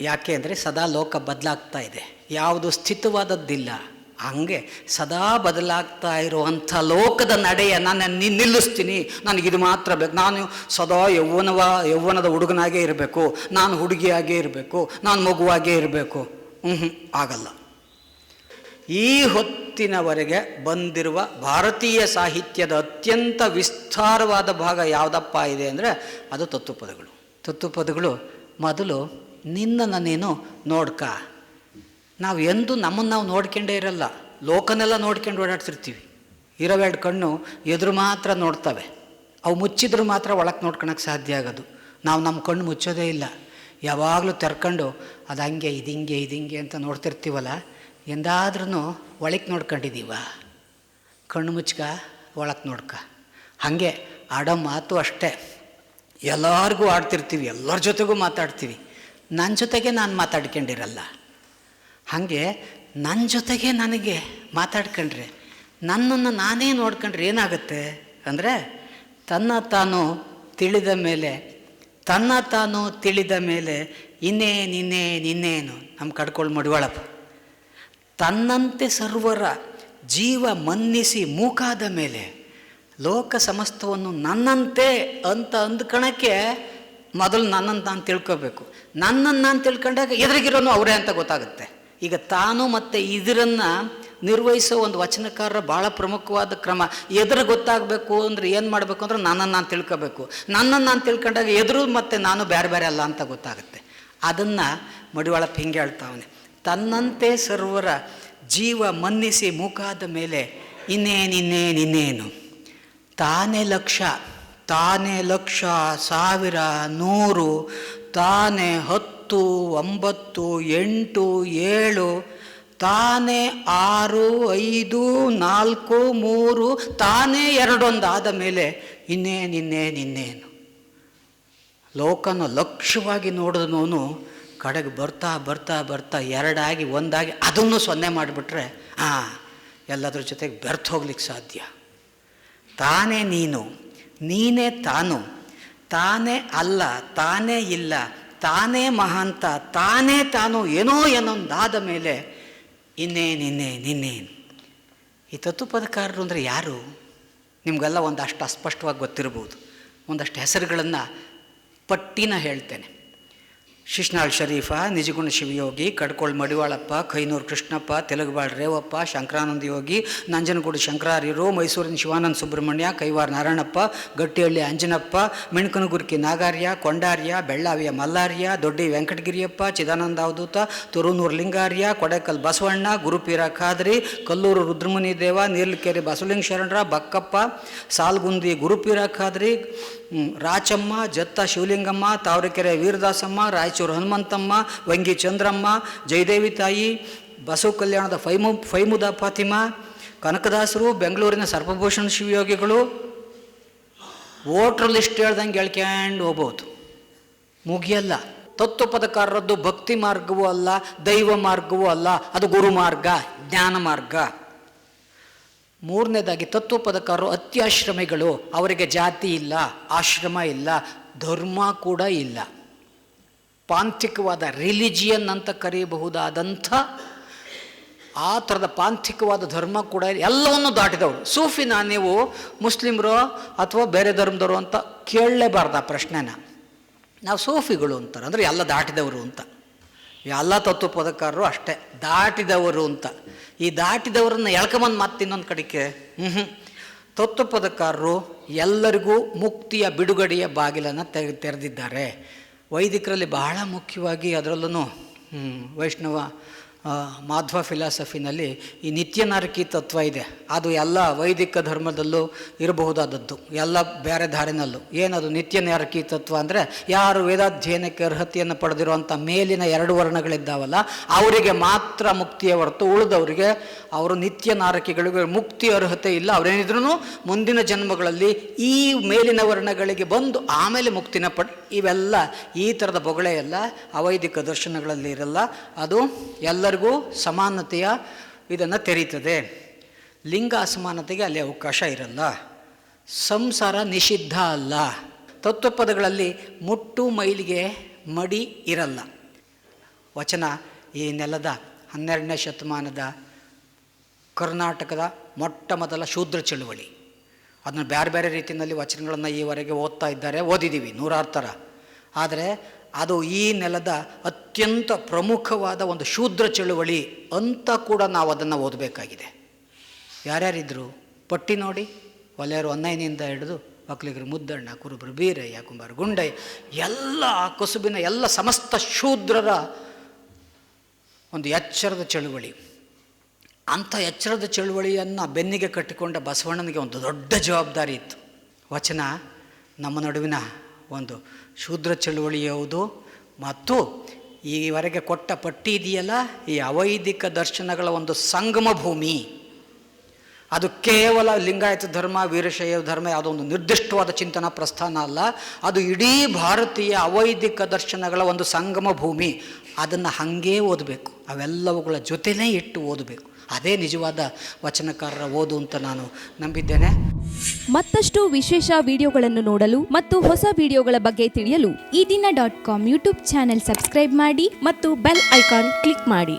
ಯಾಕೆ ಅಂದರೆ ಸದಾ ಲೋಕ ಬದಲಾಗ್ತಾ ಇದೆ. ಯಾವುದು ಸ್ಥಿತವಾದದ್ದಿಲ್ಲ. ಹಂಗೆ ಸದಾ ಬದಲಾಗ್ತಾ ಇರುವಂಥ ಲೋಕದ ನಡೆಯ ನಾನು ನಿಲ್ಲಿಸ್ತೀನಿ. ನನಗಿದು ಮಾತ್ರ ಬೇಕು. ನಾನು ಸದಾ ಯೌವನವ, ಯೌವನದ ಹುಡುಗನಾಗೇ ಇರಬೇಕು. ನಾನು ಹುಡುಗಿಯಾಗೇ ಇರಬೇಕು. ನಾನು ಮಗುವಾಗೇ ಇರಬೇಕು. ಹ್ಞೂ ಆಗಲ್ಲ. ಈ ಹೊತ್ತಿನವರೆಗೆ ಬಂದಿರುವ ಭಾರತೀಯ ಸಾಹಿತ್ಯದ ಅತ್ಯಂತ ವಿಸ್ತಾರವಾದ ಭಾಗ ಯಾವುದಪ್ಪ ಇದೆ ಅಂದರೆ ಅದು ತತ್ವಪದಗಳು. ತತ್ವಪದಗಳು ಮೊದಲು ನಿನ್ನ ನೀನು ನೋಡ್ಕ. ನಾವು ಎಂದು ನಮ್ಮನ್ನು ನಾವು ನೋಡ್ಕೊಂಡೇ ಇರಲ್ಲ. ಲೋಕನೆಲ್ಲ ನೋಡ್ಕೊಂಡು ಓಡಾಡ್ತಿರ್ತೀವಿ. ಇರೋವೆರಡು ಕಣ್ಣು ಎದುರು ಮಾತ್ರ ನೋಡ್ತವೆ. ಅವು ಮುಚ್ಚಿದ್ರು ಮಾತ್ರ ಒಳಗೆ ನೋಡ್ಕೊಳಕ್ಕೆ ಸಾಧ್ಯ ಆಗೋದು. ನಾವು ನಮ್ಮ ಕಣ್ಣು ಮುಚ್ಚೋದೇ ಇಲ್ಲ. ಯಾವಾಗಲೂ ತೆರ್ಕೊಂಡು ಅದು ಹಿಂಗೆ, ಇದು ಹಿಂಗೆ ಅಂತ ನೋಡ್ತಿರ್ತೀವಲ್ಲ. ಎಂದಾದ್ರೂ ಒಳಕ್ಕೆ ನೋಡ್ಕೊಂಡಿದ್ದೀವ? ಕಣ್ಣು ಮುಚ್ಕ ಒಳಕ್ಕೆ ನೋಡ್ಕ. ಹಾಗೆ ಆಡೋ ಮಾತು ಅಷ್ಟೇ. ಎಲ್ಲರಿಗೂ ಆಡ್ತಿರ್ತೀವಿ, ಎಲ್ಲರ ಜೊತೆಗೂ ಮಾತಾಡ್ತೀವಿ. ನನ್ನ ಜೊತೆಗೆ ನಾನು ಮಾತಾಡ್ಕೊಂಡಿರಲ್ಲ. ಹಾಗೆ ನನ್ನ ಜೊತೆಗೆ ನನಗೆ ಮಾತಾಡ್ಕೊಂಡ್ರೆ, ನನ್ನನ್ನು ನಾನೇ ನೋಡ್ಕೊಂಡ್ರೆ ಏನಾಗುತ್ತೆ? ಅಂದರೆ ತನ್ನ ತಾನು ತಿಳಿದ ಮೇಲೆ, ತನ್ನ ತಾನು ತಿಳಿದ ಮೇಲೆ ಇನ್ನೇನು ಇನ್ನೇನು ಇನ್ನೇನು ನಮ್ಮ ಕಡ್ಕೊಳ್ಳಿ ಮಡಿವಾಳಪ್ಪ. ತನ್ನಂತೆ ಸರ್ವರ ಜೀವ ಮನ್ನಿಸಿ ಮೂಕಾದ ಮೇಲೆ ಲೋಕ ಸಮಸ್ತವನ್ನು ನನ್ನಂತೆ ಅಂತ ಅಂದ್ಕಣಕ್ಕೆ ಮೊದಲು ನನ್ನಂತ ನಾನು ತಿಳ್ಕೋಬೇಕು. ನನ್ನನ್ನು ನಾನು ತಿಳ್ಕೊಂಡಾಗ ಎದುರಿಗಿರೋನು ಅವರೇ ಅಂತ ಗೊತ್ತಾಗುತ್ತೆ. ಈಗ ತಾನು ಮತ್ತು ಇದರನ್ನು ನಿರ್ವಹಿಸೋ ಒಂದು ವಚನಕಾರರ ಭಾಳ ಪ್ರಮುಖವಾದ ಕ್ರಮ. ಎದುರು ಗೊತ್ತಾಗಬೇಕು ಅಂದರೆ ಏನು ಮಾಡಬೇಕು ಅಂದ್ರೆ ನನ್ನನ್ನು ನಾನು ತಿಳ್ಕೋಬೇಕು. ನನ್ನನ್ನು ನಾನು ತಿಳ್ಕೊಂಡಾಗ ಎದುರು ಮತ್ತು ನಾನು ಬೇರೆ ಬೇರೆ ಅಲ್ಲ ಅಂತ ಗೊತ್ತಾಗುತ್ತೆ. ಅದನ್ನು ಮಡಿವಾಳ ಹಿಂಗೆ ಹೇಳ್ತಾವನೆ. ತನ್ನಂತೆ ಸರ್ವರ ಜೀವ ಮನ್ನಿಸಿ ಮೂಕಾದ ಮೇಲೆ ಇನ್ನೇನಿನ್ನೇನಿನ್ನೇನು ಇನ್ನೇನು ಇನ್ನೇನು ತಾನೇ ಲಕ್ಷ ತಾನೇ ಲಕ್ಷ, ಸಾವಿರ, ನೂರು, ತಾನೇ ಹತ್ತು, ಒಂಬತ್ತು, ಎಂಟು, ಏಳು, ತಾನೇ ಆರು, ಐದು, ನಾಲ್ಕು, ಮೂರು, ತಾನೇ ಎರಡೊಂದಾದ ಮೇಲೆ ಇನ್ನೇನಿನ್ನೇನಿನ್ನೇನು ಇನ್ನೇನು ಇನ್ನೇನು ಲೋಕನ ಲಕ್ಷ್ಯವಾಗಿ ನೋಡಿದವನು ಕಡೆಗೆ ಬರ್ತಾ ಬರ್ತಾ ಬರ್ತಾ ಎರಡಾಗಿ ಒಂದಾಗಿ ಅದನ್ನು ಸೊನ್ನೆ ಮಾಡಿಬಿಟ್ರೆ ಹಾಂ ಎಲ್ಲದ್ರ ಜೊತೆಗೆ ಬೆರ್ತು ಹೋಗ್ಲಿಕ್ಕೆ ಸಾಧ್ಯ. ತಾನೇ ನೀನು, ನೀನೇ ತಾನು, ತಾನೇ ಅಲ್ಲ, ತಾನೇ ಇಲ್ಲ, ತಾನೇ ಮಹಾಂತ, ತಾನೇ ತಾನು ಏನೋ ಏನೊಂದಾದ ಮೇಲೆ ಇನ್ನೇ ನಿನ್ನೆ ನಿನ್ನೇನು ಈ ತತ್ವಪದಕಾರರು ಅಂದರೆ ಯಾರು? ನಿಮಗೆಲ್ಲ ಒಂದಷ್ಟು ಅಸ್ಪಷ್ಟವಾಗಿ ಗೊತ್ತಿರ್ಬೋದು. ಒಂದಷ್ಟು ಹೆಸರುಗಳನ್ನು ಪಟ್ಟಿನ ಹೇಳ್ತೇನೆ. ಶಿಶ್ನಾಳ್ ಶರೀಫ, ನಿಜಗುಣ ಶಿವಯೋಗಿ ಕಡ್ಕೋಳ್ ಮಡಿವಾಳಪ್ಪ, ಕೈನೂರು ಕೃಷ್ಣಪ್ಪ, ತೆಲುಗುಬಾಳ್ ರೇವಪ್ಪ, ಶಂಕರಾನಂದ ಯೋಗಿ, ನಂಜನಗೂಡು ಶಂಕರಾರ್ಯರು, ಮೈಸೂರಿನ ಶಿವಾನಂದ ಸುಬ್ರಹ್ಮಣ್ಯ, ಕೈವಾರ ನಾರಾಯಣಪ್ಪ, ಗಟ್ಟಿಹಳ್ಳಿ ಅಂಜನಪ್ಪ, ಮಿಣ್ಕನಗುರ್ಕಿ ನಾಗಾರ್ಯ, ಕೊಂಡಾರ್ಯ, ಬೆಳ್ಳಾವಿಯ ಮಲ್ಲಾರ್ಯ, ದೊಡ್ಡಿ ವೆಂಕಟಗಿರಿಯಪ್ಪ, ಚಿದಾನಂದ ಅವಧೂತ, ತುರುನೂರು ಲಿಂಗಾರ್ಯ, ಕೊಡೆಕಲ್ ಬಸವಣ್ಣ, ಗುರುಪೀರ ಖಾದ್ರಿ, ಕಲ್ಲೂರು ರುದ್ರಮುನಿ ದೇವ, ನೀರಲಕೆರೆ ಬಸವಲಿಂಗ ಶರಣರ, ಬಕ್ಕಪ್ಪ, ಸಾಲ್ಗುಂದಿ ಗುರುಪೀರ ಖಾದ್ರಿ ರಾಚಮ್ಮ, ಜತ್ತ ಶಿವಲಿಂಗಮ್ಮ, ತಾವರೆಕೆರೆ ವೀರದಾಸಮ್ಮ ರಾಯಚೂರು ಹನುಮಂತಮ್ಮ, ವಂಗಿ ಚಂದ್ರಮ್ಮ, ಜಯದೇವಿ ತಾಯಿ, ಬಸವ ಕಲ್ಯಾಣದ ಫೈಮು, ಫೈಮುದ ಫಾತಿಮಾ, ಕನಕದಾಸರು, ಬೆಂಗಳೂರಿನ ಸರ್ಪಭೂಷಣ ಶಿವಯೋಗಿಗಳು. ವೋಟ್ರ್ ಲಿಸ್ಟ್ ಹೇಳ್ದಂಗೆ ಹೇಳ್ಕೊಂಡು ಹೋಗ್ಬೋದು. ಮುಗಿಯಲ್ಲ. ತತ್ವಪದಕಾರರದ್ದು ಭಕ್ತಿ ಮಾರ್ಗವೂ ಅಲ್ಲ, ದೈವ ಮಾರ್ಗವೂ ಅಲ್ಲ, ಅದು ಗುರು ಮಾರ್ಗ, ಜ್ಞಾನ ಮಾರ್ಗ. ಮೂರನೇದಾಗಿ ತತ್ವ ಪದಕಾರರು ಅತ್ಯಾಶ್ರಮಿಗಳು, ಅವರಿಗೆ ಜಾತಿ ಇಲ್ಲ, ಆಶ್ರಮ ಇಲ್ಲ, ಧರ್ಮ ಕೂಡ ಇಲ್ಲ. ಪಾಂಥಿಕವಾದ ರಿಲಿಜಿಯನ್ ಅಂತ ಕರೆಯಬಹುದಾದಂಥ ಆ ಥರದ ಪಾಂಥಿಕವಾದ ಧರ್ಮ ಕೂಡ ಎಲ್ಲವನ್ನು ದಾಟಿದವರು. ಸೂಫಿನ ನೀವು ಮುಸ್ಲಿಮರು ಅಥವಾ ಬೇರೆ ಧರ್ಮದವರು ಅಂತ ಕೇಳಲೇಬಾರ್ದು ಆ ಪ್ರಶ್ನೆನ. ನಾವು ಸೂಫಿಗಳು ಅಂತಾರೆ, ಅಂದರೆ ಎಲ್ಲ ದಾಟಿದವರು ಅಂತ. ಎಲ್ಲ ತತ್ವಪದಕಾರರು ಅಷ್ಟೇ, ದಾಟಿದವರು ಅಂತ. ಈ ದಾಟಿದವರನ್ನು ಎಳ್ಕೊಂಬಂದು ಮತ್ತೆ ಇನ್ನೊಂದು ಕಡೆಗೆ ಹ್ಞೂ ತತ್ವಪದಕಾರರು ಎಲ್ಲರಿಗೂ ಮುಕ್ತಿಯ ಬಿಡುಗಡೆಯ ಬಾಗಿಲನ್ನು ತೆರೆ ತೆರೆದಿದ್ದಾರೆ. ವೈದಿಕರಲ್ಲಿ ಬಹಳ ಮುಖ್ಯವಾಗಿ ಅದರಲ್ಲೂ ವೈಷ್ಣವ ಮಾಧ್ವ ಫಿಲಾಸಫಿನಲ್ಲಿ ಈ ನಿತ್ಯನಾರಕಿ ತತ್ವ ಇದೆ. ಅದು ಎಲ್ಲ ವೈದಿಕ ಧರ್ಮದಲ್ಲೂ ಇರಬಹುದಾದದ್ದು. ಎಲ್ಲ ಬೇರೆ ದಾರಿನಲ್ಲೂ ಏನದು ನಿತ್ಯನಾರಕಿ ತತ್ವ ಅಂದರೆ ಯಾರು ವೇದಾಧ್ಯಯನಕ್ಕೆ ಅರ್ಹತೆಯನ್ನು ಪಡೆದಿರುವಂಥ ಮೇಲಿನ ಎರಡು ವರ್ಣಗಳಿದ್ದಾವಲ್ಲ, ಅವರಿಗೆ ಮಾತ್ರ ಮುಕ್ತಿಯ ಹೊರತು ಉಳಿದವರಿಗೆ ಅವರು ನಿತ್ಯ ನಾರಕಿಗಳಿಗೆ ಮುಕ್ತಿ ಅರ್ಹತೆ ಇಲ್ಲ. ಅವರೇನಿದ್ರೂ ಮುಂದಿನ ಜನ್ಮಗಳಲ್ಲಿ ಈ ಮೇಲಿನ ವರ್ಣಗಳಿಗೆ ಬಂದು ಆಮೇಲೆ ಮುಕ್ತಿನ ಪಡ್, ಇವೆಲ್ಲ ಈ ಥರದ ಬೊಗಳೆ ಎಲ್ಲ ಅವೈದಿಕ ದರ್ಶನಗಳಲ್ಲಿ ಇರಲ್ಲ. ಅದು ಎಲ್ಲರಿಗೂ ಸಮಾನತೆಯ ಇದನ್ನು ತೆರೀತದೆ. ಲಿಂಗ ಅಸಮಾನತೆಗೆ ಅಲ್ಲಿ ಅವಕಾಶ ಇರಲ್ಲ. ಸಂಸಾರ ನಿಷಿದ್ಧ ಅಲ್ಲ. ತತ್ವಪದಗಳಲ್ಲಿ ಮುಟ್ಟು ಮೈಲಿಗೆ ಮಡಿ ಇರಲ್ಲ. ವಚನ ಈ ನೆಲದ ಹನ್ನೆರಡನೇ ಶತಮಾನದ ಕರ್ನಾಟಕದ ಮೊಟ್ಟ ಮೊದಲ ಶೂದ್ರ ಚಳುವಳಿ. ಅದನ್ನು ಬೇರೆ ಬೇರೆ ರೀತಿಯಲ್ಲಿ ವಚನಗಳನ್ನು ಈವರೆಗೆ ಓದ್ತಾ ಇದ್ದಾರೆ ಓದಿದ್ದೀವಿ ನೂರಾರು ಥರ. ಆದರೆ ಅದು ಈ ನೆಲದ ಅತ್ಯಂತ ಪ್ರಮುಖವಾದ ಒಂದು ಶೂದ್ರ ಚಳುವಳಿ ಅಂತ ಕೂಡ ನಾವು ಅದನ್ನು ಓದಬೇಕಾಗಿದೆ. ಯಾರ್ಯಾರಿದ್ದರು ಪಟ್ಟಿ ನೋಡಿ. ಒಲೆಯರು ಅನ್ನಯ್ಯನಿಂದ ಹಿಡಿದು ಒಕ್ಕಲಿಗರು ಮುದ್ದಣ್ಣ, ಕುರುಬರು, ಬೀರಯ್ಯ, ಕುಂಬಾರ, ಗುಂಡಯ್ಯ, ಎಲ್ಲ ಆ ಕಸುಬಿನ ಎಲ್ಲ ಸಮಸ್ತ ಶೂದ್ರರ ಒಂದು ಎಚ್ಚರದ ಚಳುವಳಿ. ಅಂಥ ಎಚ್ಚರದ ಚಳುವಳಿಯನ್ನು ಬೆನ್ನಿಗೆ ಕಟ್ಟಿಕೊಂಡ ಬಸವಣ್ಣನಿಗೆ ಒಂದು ದೊಡ್ಡ ಜವಾಬ್ದಾರಿ ಇತ್ತು. ವಚನ ನಮ್ಮ ನಡುವಿನ ಒಂದು ಶೂದ್ರ ಚಳುವಳಿ ಯಾವುದು? ಮತ್ತು ಈವರೆಗೆ ಕೊಟ್ಟ ಪಟ್ಟಿ ಇದೆಯಲ್ಲ, ಈ ಅವೈದಿಕ ದರ್ಶನಗಳ ಒಂದು ಸಂಗಮ ಭೂಮಿ. ಅದು ಕೇವಲ ಲಿಂಗಾಯತ ಧರ್ಮ, ವೀರಶೈವ ಧರ್ಮ ಯಾವುದೊಂದು ನಿರ್ದಿಷ್ಟವಾದ ಚಿಂತನಾ, ಪ್ರಸ್ಥಾನ ಅಲ್ಲ. ಅದು ಇಡೀ ಭಾರತೀಯ ಅವೈದಿಕ ದರ್ಶನಗಳ ಒಂದು ಸಂಗಮ ಭೂಮಿ. ಅದನ್ನು ಹಾಗೇ ಓದಬೇಕು. ಅವೆಲ್ಲವುಗಳ ಜೊತೆನೇ ಇಟ್ಟು ಓದಬೇಕು. ಅದೇ ನಿಜವಾದ ವಚನಕಾರರ ಓದು ಅಂತ ನಾನು ನಂಬಿದ್ದೇನೆ. ಮತ್ತಷ್ಟು ವಿಶೇಷ ವಿಡಿಯೋಗಳನ್ನು ನೋಡಲು ಮತ್ತು ಹೊಸ ವಿಡಿಯೋಗಳ ಬಗ್ಗೆ ತಿಳಿಯಲು Ee Dina dot com YouTube channel subscribe ಮಾಡಿ ಮತ್ತು ಬೆಲ್ ಐಕಾನ್ ಕ್ಲಿಕ್ ಮಾಡಿ.